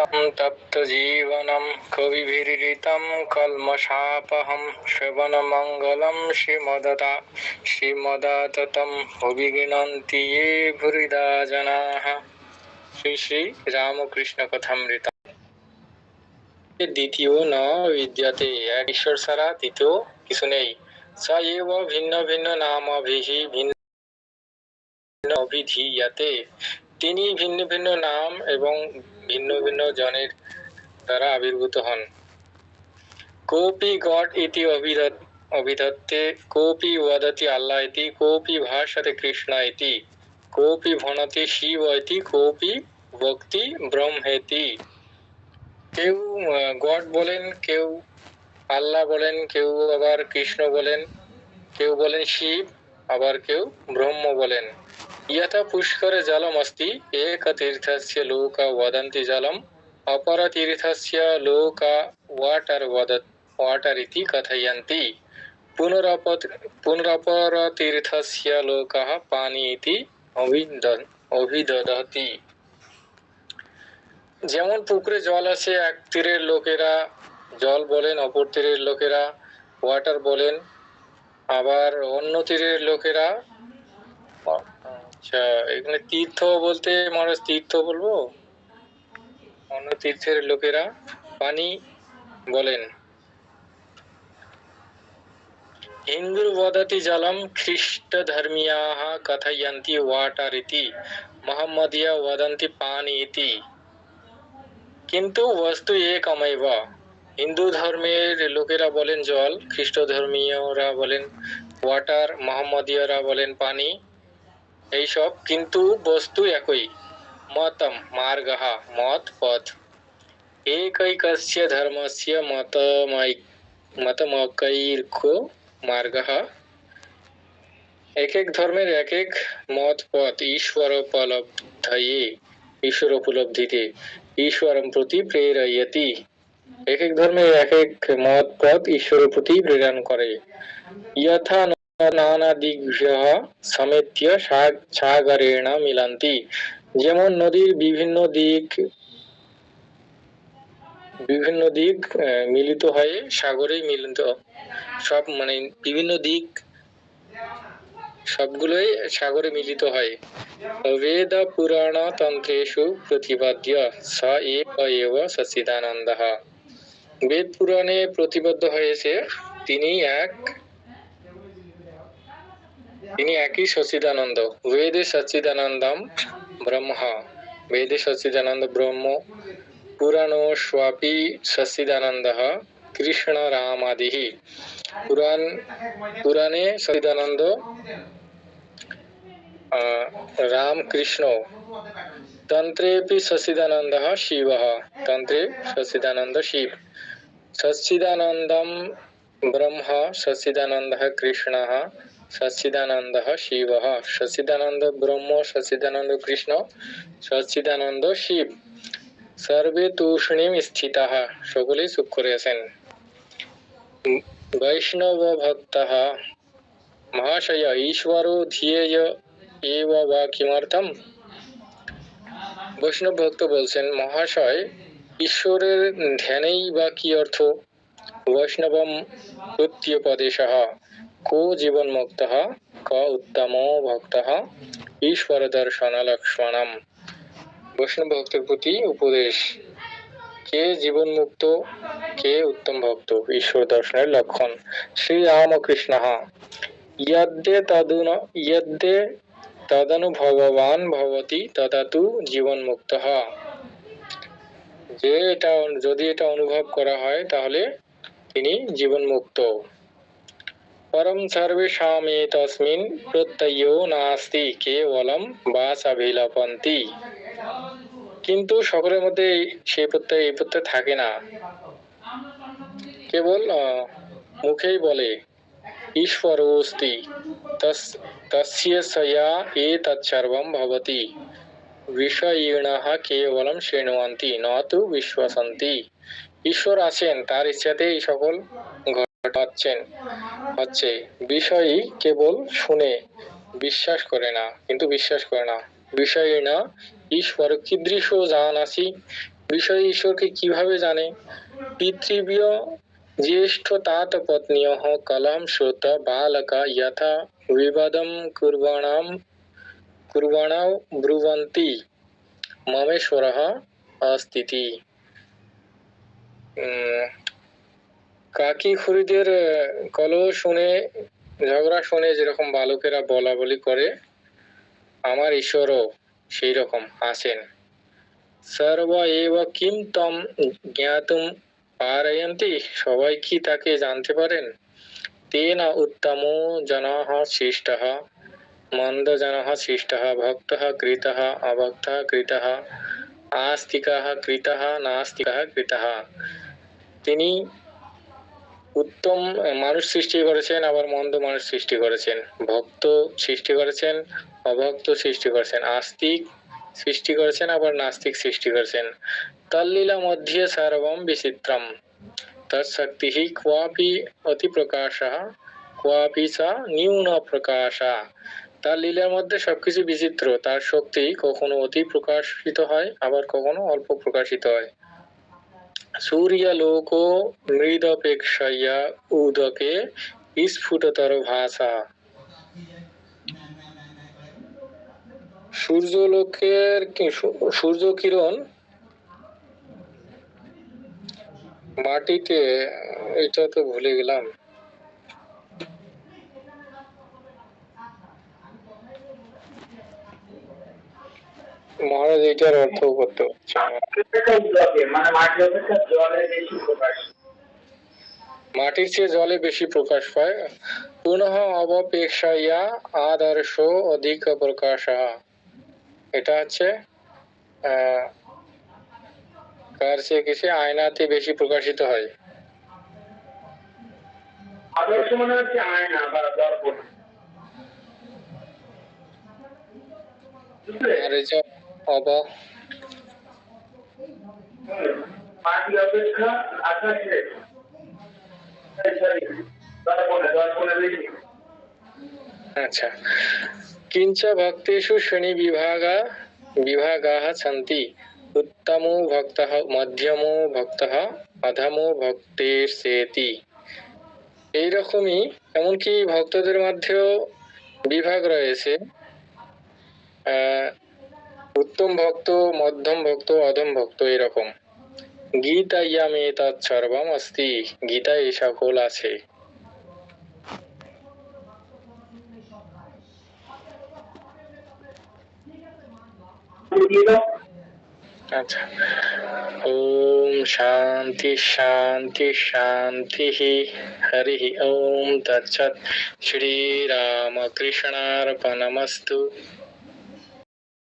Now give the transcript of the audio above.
तं तप्तजीवनं कविभिरीडितं कल्मषापहं श्रवणमङ्गलं श्रीमदता श्रीमदाततं अभिगृह्णन्ति ये भुरिदा जनाः শ্রী শ্রী রামকৃষ্ণ কথামৃত দ্বিতীয় ন বিদ্যাতে এক ঈশ্বর ছাড়া দ্বিতীয় কিছু নেই স এব ভিন্ন ভিন্ন নাম অভিহি ভিন্ন অভিধীয়াতে তিনি ভিন্ন ভিন্ন নাম এবং ভিন্ন ভিন্ন জনের দ্বারা আবির্ভূত হন। কোপি গড ইতি অভিধত অভিধত্তে, কোপি ওয়াদতি আল্লাহ ইতি, কোপি ভাষাতে কৃষ্ণ ইতি, কোপি ভনতি শিব ইতি, কোপি ভক্তি ব্রহ্ম ইতি কেউ গড বলেন, কেউ আল্লাহ বলেন, কেউ আবার কৃষ্ণ বলেন, কেউ বলেন শিব, আবার কেউ ব্রহ্ম বলেন। యత పుష్కర జలమస్తి ఏకతీర్థస్య లోక వదంతి జలం అపరతీర్థస్య లోక వాటర్ వద इति कथयन्ति కథయంతి పునరప పునరపరతీర్థస్య లోక పాని ఇది অভিদ অভিদধতি যেমন পুকুরে জল আসে এক তীরের লোকেরা জল বলেন অপর তীরের লোকেরা ওয়াটার বলেন আবার অন্য তীরের লোকেরা আচ্ছা এখানে তীর্থ বলতে মহারাজ তীর্থ বলব? অন্য তীর্থের লোকেরা পানি বলেন। হিন্দু বদতি জলম খ্রিস্ট ধর্মিয়া কথয়ন্তি ওয়াটার ইতি মোহাম্মদিয়া বদন্তি পানি ইতি কিন্তু বস্তু এক অমৈব হিন্দু ধর্মের লোকেরা বলেন জল খ্রিস্ট ধর্মীয়রা বলেন ওয়াটার, মোহাম্মদীয়রা বলেন পানি। এইসব কিন্তু বস্তু একই। মতম মার্গহ মত পথ। একৈকস্য ধর্মস্য মতমৈ মতমকৈর্ক এক এক ধর্মের এক এক মত পথ ঈশ্বর উপলব্ধয়ে ঈশ্বর উপলব্ধিতে ঈশ্বরম প্রতি প্রেরয়তি। এক এক ধর্মে এক এক মত পথ প্রতি প্রেরণ করে। ইয়থা নানাদিভ্যः সমেত্য সাগরেণ মিলন্তি যেমন নদীর বিভিন্ন দিক বিভিন্ন দিক মিলিত হয়ে সাগরে মিলিত সব মানে বিভিন্ন দিক সবগুলোই সাগরে মিলিত হয় বেদ পুরাণ তন্ত্রেষু প্রতিপাদ্য স এব সচিদানন্দ বেদ পুরাণে প্রতিবদ্ধ হয়েছে তিনি এক তিনি একই সচিদানন্দ বেদে সচিদানন্দম ব্রহ্ম। বেদে সচিদানন্দ ব্রহ্ম। পুরাণস্বাপি সচিদানন্দ কৃষ্ণ রামাদি। পুরাণ পুরাণে সচিদানন্দ আহ, রাম কৃষ্ণ। তন্ত্রেপি সচিদানন্দ শিব। তন্ত্রে সচিদানন্দ শিব। সচ্চিদানন্দম ব্রহ্ম সচ্চিদানন্দ কৃষ্ণ। সচ্চিদানন্দ শিব সচ্চিদানন্দ ব্রহ্ম সচিদানন্দ কৃষ্ণ সচ্চিদানন্দ শিব সর্বে তূষ্ণীম স্থিতা সকলেই চুপ করে আছেন বৈষ্ণব ভক্ত মহাশয় ঈশ্বর ধিয়েয় বা কিমর্থম বৈষ্ণব ভক্ত বলছেন মহাশয় ঈশ্বরের ধ্যানেই বা কি অর্থ বৈষ্ণবম প্রত্যপদেশ কো জীবন মুক্ত ক উত্তম ভক্ত ঈশ্বর দর্শন লক্ষ্মণম। বৈষ্ণব ভক্তের প্রতি উপদেশ, কে জীবন মুক্ত কে উত্তম ভক্ত, ঈশ্বর দর্শনের লক্ষণ। শ্রী রামকৃষ্ণ ইয়দ্দে তদুন ইয়দ্দে তদনু ভগবান ভবতি তদা তু জীবন মুক্ত যে এটা, যদি এটা অনুভব করা হয়, তাহলে তিনি জীবন মুক্ত পরম সর্বেষামে প্রত্যয়ো নাস্তি কেবলম বাসাভিলপন্তি কিন্তু সকলের মধ্যে সেই প্রত্যয়, এই প্রত্যয় থাকে না। কেবল মুখেই বলে ঈশ্বরোস্তি তস- তস্য সয়া এতৎসর্বম ভবতি। বিষয়ীণः কেবলম শৃণুবন্তি ন তু বিশ্বাসন্তি। ঈশ্বর আছেন, তার ইচ্ছাতে এই সকল ঘটাচ্ছেন। হচ্ছে বিষয়ী কেবল শুনে। বিশ্বাস করে না কিন্তু বিশ্বাস করে না। বিষয়ী না ঈশ্বর কীদৃশ জানাসি বিষয়ে ঈশ্বরকে কীভাবে জানে? পিতৃব্য জ্যেষ্ঠ तात পত্ন্যः কলম শ্রোত বালকা যথা বিবাদম কুর্বাণাম কুর্বাণাও ব্রুবন্তি মমেশ্বরः অস্তিতি উম, কাকি খুরিদের কলহ শুনে, ঝগড়া শুনে যেরকম বালকেরা বলা বলি করে, আমার ঈশ্বরও সেই রকম আছেন। সর্ব এব কিম তম জ্ঞাতুম পারয়ন্তি, সবাই কি তাকে জানতে পারেন? তেন উত্তমো জনাः শিষ্টः মন্দজনः শিষ্টः ভক্তः কৃতः, অভক্তः কৃতः, আস্তিকः কৃতः, নাস্তিকः কৃতः। তিনি উত্তম মানুষ সৃষ্টি করেছেন, আবার মন্দ মানুষ সৃষ্টি করেছেন। ভক্ত সৃষ্টি করেছেন, অভক্ত সৃষ্টি করেছেন। আস্তিক সৃষ্টি করেছেন, আবার নাস্তিক সৃষ্টি করেছেন। তল্লীলা মধ্যে সর্বম বিচিত্রম। তার তৎশক্তি ক্বাপি অতি প্রকাশ ক্বাপি সা নিউন প্রকাশা তার লীলার মধ্যে সবকিছু বিচিত্র, তার শক্তি কখনো অতি প্রকাশিত হয়, আবার কখনো অল্প প্রকাশিত হয়। সূর্যালোকো মৃদপেক্ষয়া উদকে বিস্ফুটতর ভাষা সূর্যলোকের সূর্য কিরণ মাটিতে এটা তো ভুলে গেলাম মহারাজ এটার অর্থ করতে পারছি মাটির চেয়ে জলে বেশি প্রকাশ পায়। পুনঃ অবপেক্ষায়া আদর্শ অধিক প্রকাশ। এটা হচ্ছে আহ, কার চেয়ে কিছু আয়নাতে বেশি প্রকাশিত হয়? আদর্শ মনে হচ্ছে আয়না বা দর্পণ। আদা পার্টি অপেক্ষা আঠাশে আচ্ছা। কিঞ্চ ভক্তেষু শনি বিভাগা বিভাগাহ সন্তি। উত্তমো ভক্তঃ মধ্যমো ভক্তঃ অধমো ভক্তের সেতি এইরকমই এমনকি ভক্তদের মধ্যেও বিভাগ রয়েছে। আহ উত্তম ভক্ত, মধ্যম ভক্ত, অধম ভক্ত এরকম। গীতা ইয়ামে তৎসর্বম অস্তি গীতা এই সকল আছে। আচ্ছা। ওম শান্তি শান্তি শান্তি হরি ওম তৎসৎ। শ্রীরামকৃষ্ণার্পণমস্তু।